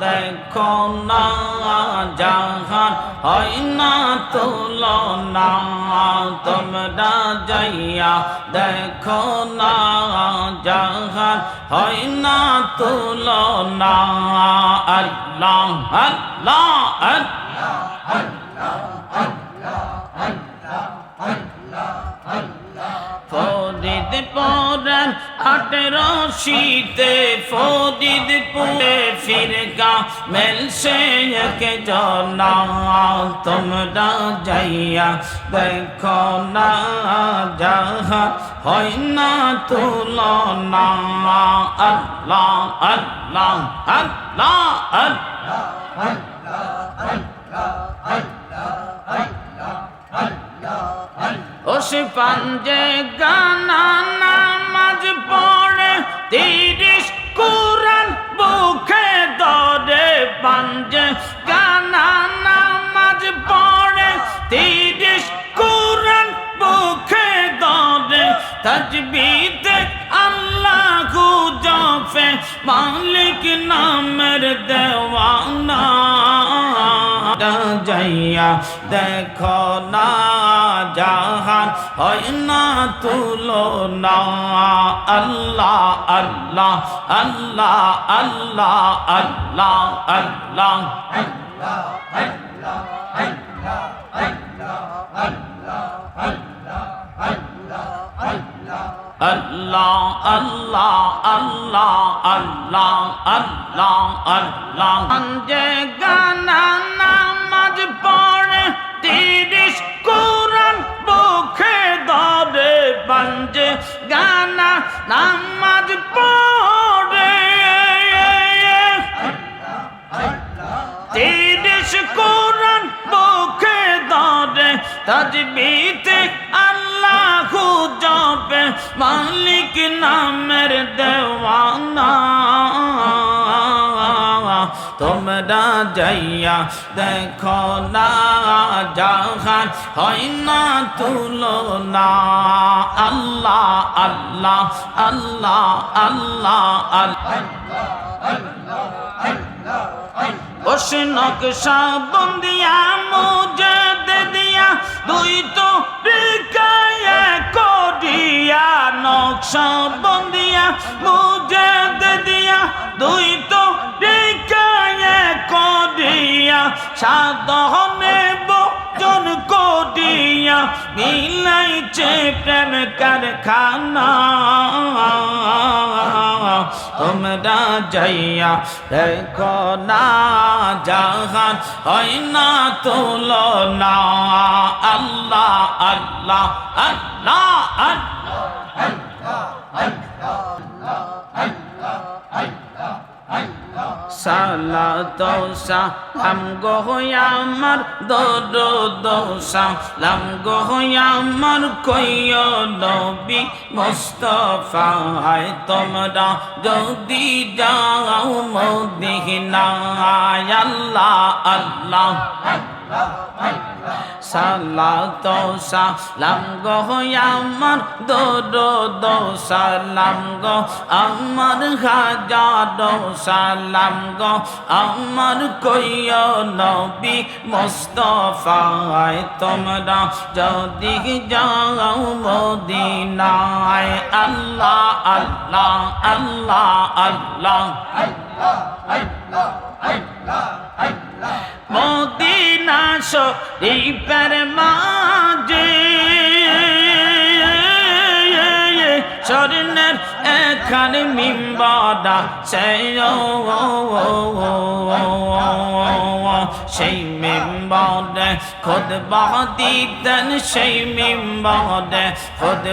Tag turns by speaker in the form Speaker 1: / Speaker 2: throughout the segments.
Speaker 1: দেখো না জাহান হয় না তুলনা তোমরা যাইয়া দেখো না। জাহান হয় না তুলনা আল্লাহ আল্লাহ আল্লাহ। ফরিদ পরান আঠেরো শীতে ফরিদ পুরে ফিরকা মেলছে এক জনা তোমরা যাইয়া দেখো না যাহা হয় না তুলনা। আল্লাহ আল্লাহ আল্লাহ আল্লাহ। ওসে পাঞ্জে গানা নামাজ পড়ে, তিরিশ কুরান বুকে দরে পাঞ্জে গানা নামাজ পড়ে, তিরিশ কুরান বুকে দরে তজবিদ আল্লাহ জফে মালিক নামের দেওয়ানা। যাইয়া দেখো না। জাহান। হয় না তুলো না আল্লাহ আল্লাহ আল্লাহ আল্লাহ আল্লাহ আল্লাহ। আল্লাহ আল্লাহ আল্লাহ আল্লাহ আল্লাহ আল্লাহ। যে গানা পাঞ্জে গানা নামাজ পড়ে। তিরিশ কোরআন বুকে ধরে তাজবিতে আল্লাহ জপে মালিক নামের দেওয়ানা। তোমরা যাইয়া দেখো না জাহান হয় না তুলো না আল্লাহ আল্লাহ আল্লাহ আল্লাহ। আল্লাহ নকশা বন্দিয়া মুজে দিয়া, দুই তো করিয়া। নকশা বন্দিয়া মুজে দিয়া, দুই তো করিয়া সাধনে বচন করিয়া। মিলাইছে প্রেম কারখানা। তোমরা যাইয়া দেখো না, জাহান হয় না তুলো না আল্লাহ আল্লাহ আল্লাহ আল্লাহ। সালা দোষা লাম গো আমার দর দোষা লাম গো আমার কইয় নবী মুস্তফায় তোমরা যদি যাও মদিনায় আল্লাহ আল্লাহ। সালাত সালাম গো আমার দর দো সালাম গো আমার হাজার সালাম গো আমার কইয় নবী মুস্তফায়। তোমরা যদি যাও মদিনায়, আল্লাহ আল্লাহ আল্লাহ আল্লাহ। মদিনা শরীফের মা এখানে মিম্বাদা, সেই সেই মিম্বাদে খোদ দিতেন, সেই মিম্বাদে খোদ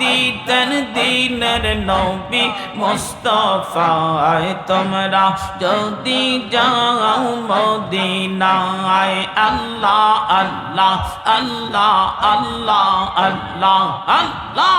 Speaker 1: দিতেন দিনের নবী মুস্তফায় তোমরা যদি যাও মদিনায় আল্লাহ আল্লাহ আল্লাহ আল্লাহ আল্লাহ আল্লাহ।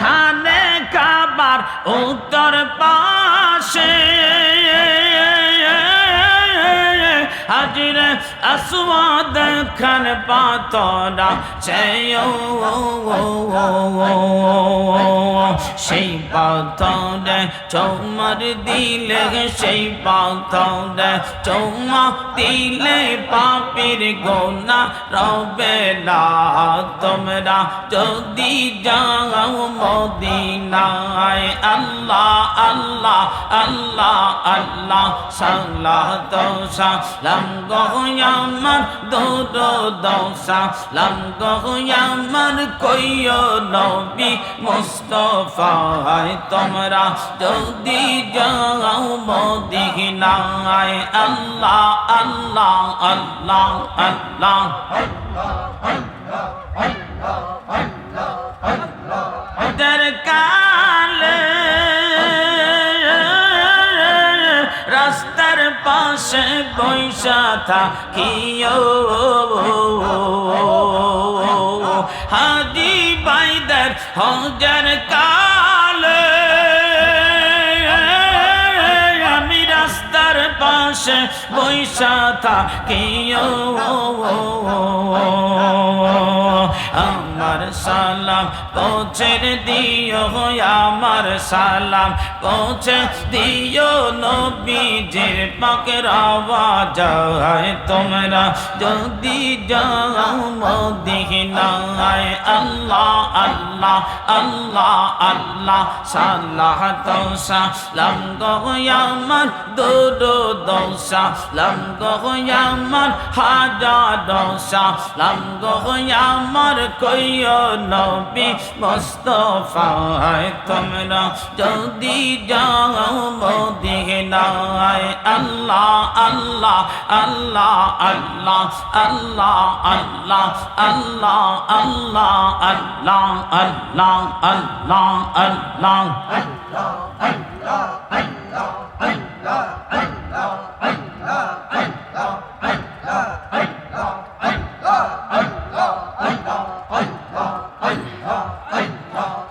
Speaker 1: খানে কাবার উত্তর পাশে। হাজরে আসওয়াদ খান পাতরা সেই সেই পাথরে চৌমার দিলে, সেই পাথরে চৌমা দিলে পাপির গোনা রবে না। তোমরা যদি যাও মদিনায়, আল্লাহ আল্লাহ আল্লাহ আল্লাহ সাল্লাহ দোসা লাম আমার দৌড় দশা লাঙ্গ আমার কইয় নবী মুস্তফা হয় তোমরা যদি যাও মদিনায় আল্লাহ আল্লাহ আল্লাহ আল্লাহ আল্লাহ পাশে বৈশা থাকিও। হাজি বাইদার হজার কালে আমি রাস্তার পাশে বৈশা থাকিও। আমার সালাম। পৌঁছে দিও আমার সালাম। পৌঁছে দিও নবীজির আওয়াজ হয় তোমরা। যদি যাও মদিনায়, আল্লাহ আল্লাহ আল্লাহ আল্লাহ সাল্লাহ দোসা লাম আমার দুরু দোসা লাম আমার হাজার দোসা লাম আমার কইও নবী মুস্তফায় তোমরা যদি যাও মদিনায় আল্লাহ আল্লাহ আল্লাহ আল্লাহ আল্লাহ আল্লাহ আল্লাহ আল্লাহ আল্লাহ আল্লাহ আল্লাহ আল্লাহ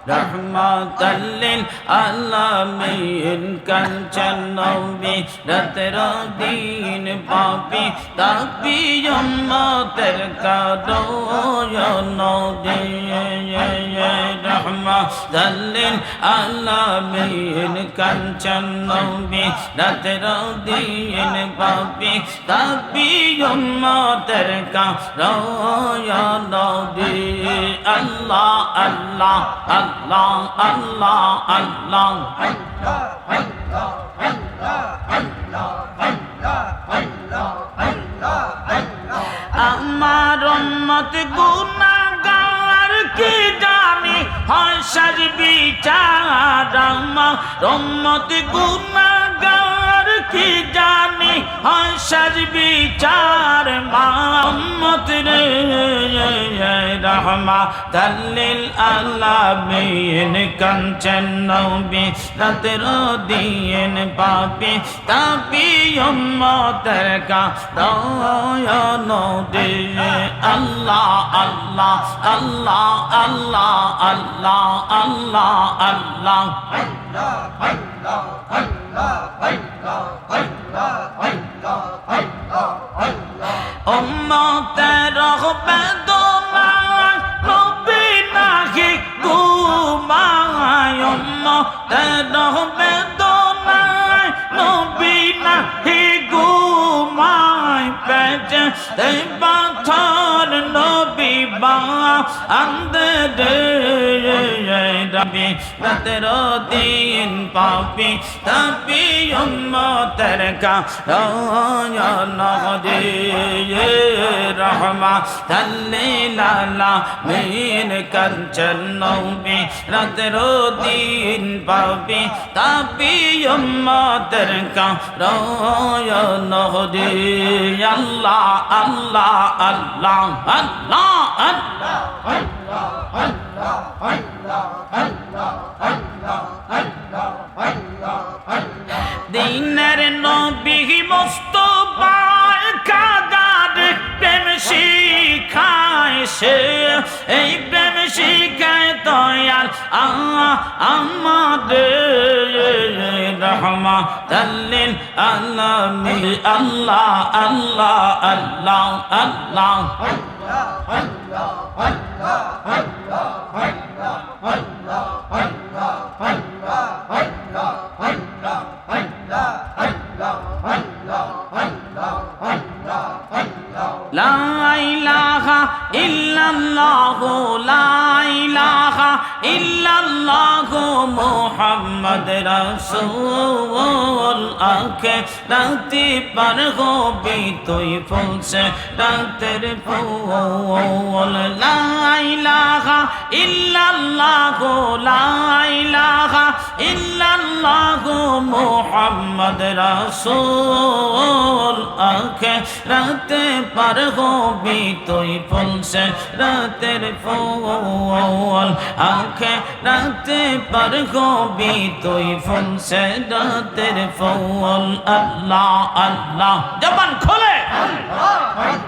Speaker 1: রহমতাল্লিল আলামিন কাঞ্চন নবী রাতের দিন পাপি তাপি উম্মতের কাদো নদী রহমতাল্লিল আলামিন কাঞ্চন নবী রাতের দিন পাপি তাপি উম্মতের কাদো নদী আল্লাহ আল্লাহ আল্লাহ আল্লাহ আল্লাহ আমার মত গুনাগার কি দামি হয় সার বিচার রম্মত গুণাগার কি জানি সাজ বিচার মামত রে রহমা। দলিল আলামিন কাঞ্চন নবী, রাতের দিন পাপি। তাপি উম্মতের কা দয়ান দে আল্লাহ আল্লাহ আল্লাহ আল্লাহ আল্লাহ। আল্লাহ আল্লাহ উম্মতের বেদনায় নবী নাহি ঘুমায় উম্মতের বেদনায় নবী নাহি ঘুমায় এই পাথর নবী বা আন্দে রবি রাতের দিন পাপি তাপি উম্মতের কা নদী রহমা তাল্লি লালা মিন কাঞ্চন নবী। রাতের দিন পাপি তাপি উম্মতের কা নদী আল্লাহ আল্লাহ আল্লাহ আল্লাহ আল্লাহ। দিনের নবী মোস্তফায় কাদার প্রেম শিখায় এই প্রেম শিখায় দয়াল আমাদের রহমা তাল্লিন আল্লাহ আল্লাহ আল্লাহ আল্লাহ। আল্লাহ লা ইলাহা ইল্লাল্লাহ মুহাম্মদ রাসূল আকে রাতে পার হবে তুই ফুলছে রাতের ফুল। লা ইলাহা ইল্লাল্লাহ লা ইলাহা ইল্লাল্লাহ মুহাম্মদ রাসূল। আকে রাতে পার হবি তুই ফুলছে রাতের ফুল। আখে রাতে পার হবি তুই ফুলছে রাতের ফুল। আল্লাহ আল্লাহ। জবান খোলে। হীরার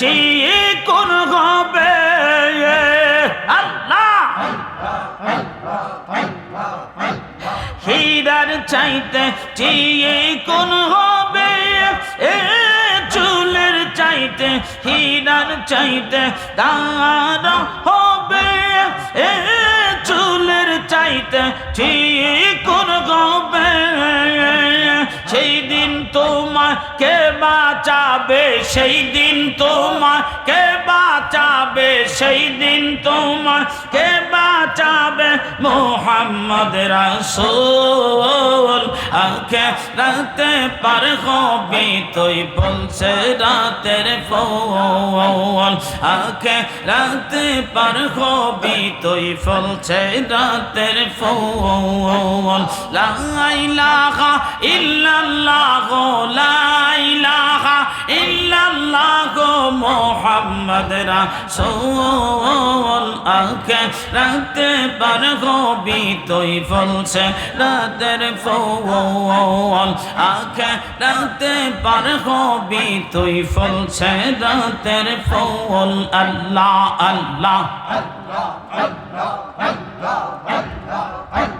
Speaker 1: চিকুন হবে? আল্লাহ! হীরার চাইতে চিকুন হবে? এ চুলের চাইতে হীরার চাইতে তার হবে। এ চুলের চাইতে চিকুন হবে? সেই দিন তোমাকে বাঁচাবে সেই দিন তোমাকে বাঁচাবে সেই দিন তোমাকে বাঁচাবে মোহাম্মদ রাসূল। আকে রাতে পার হবে তুই বলছে রাতের ফল আকে রাতে পার হবে তুই ফলছে রাতের ফল লা ইলাহা ইল্লাল্লাহ, লা ইলাহা ইল্লাল্লাহ মুহাম্মদ রাসূল। আকে রাতে পার হবি তুই ফলছে রাতের ফল। আকে রাতে পার হবি তুই ফলছে রাতের ফল। আল্লাহ আল্লাহ
Speaker 2: Allah, Allah, Allah, Allah.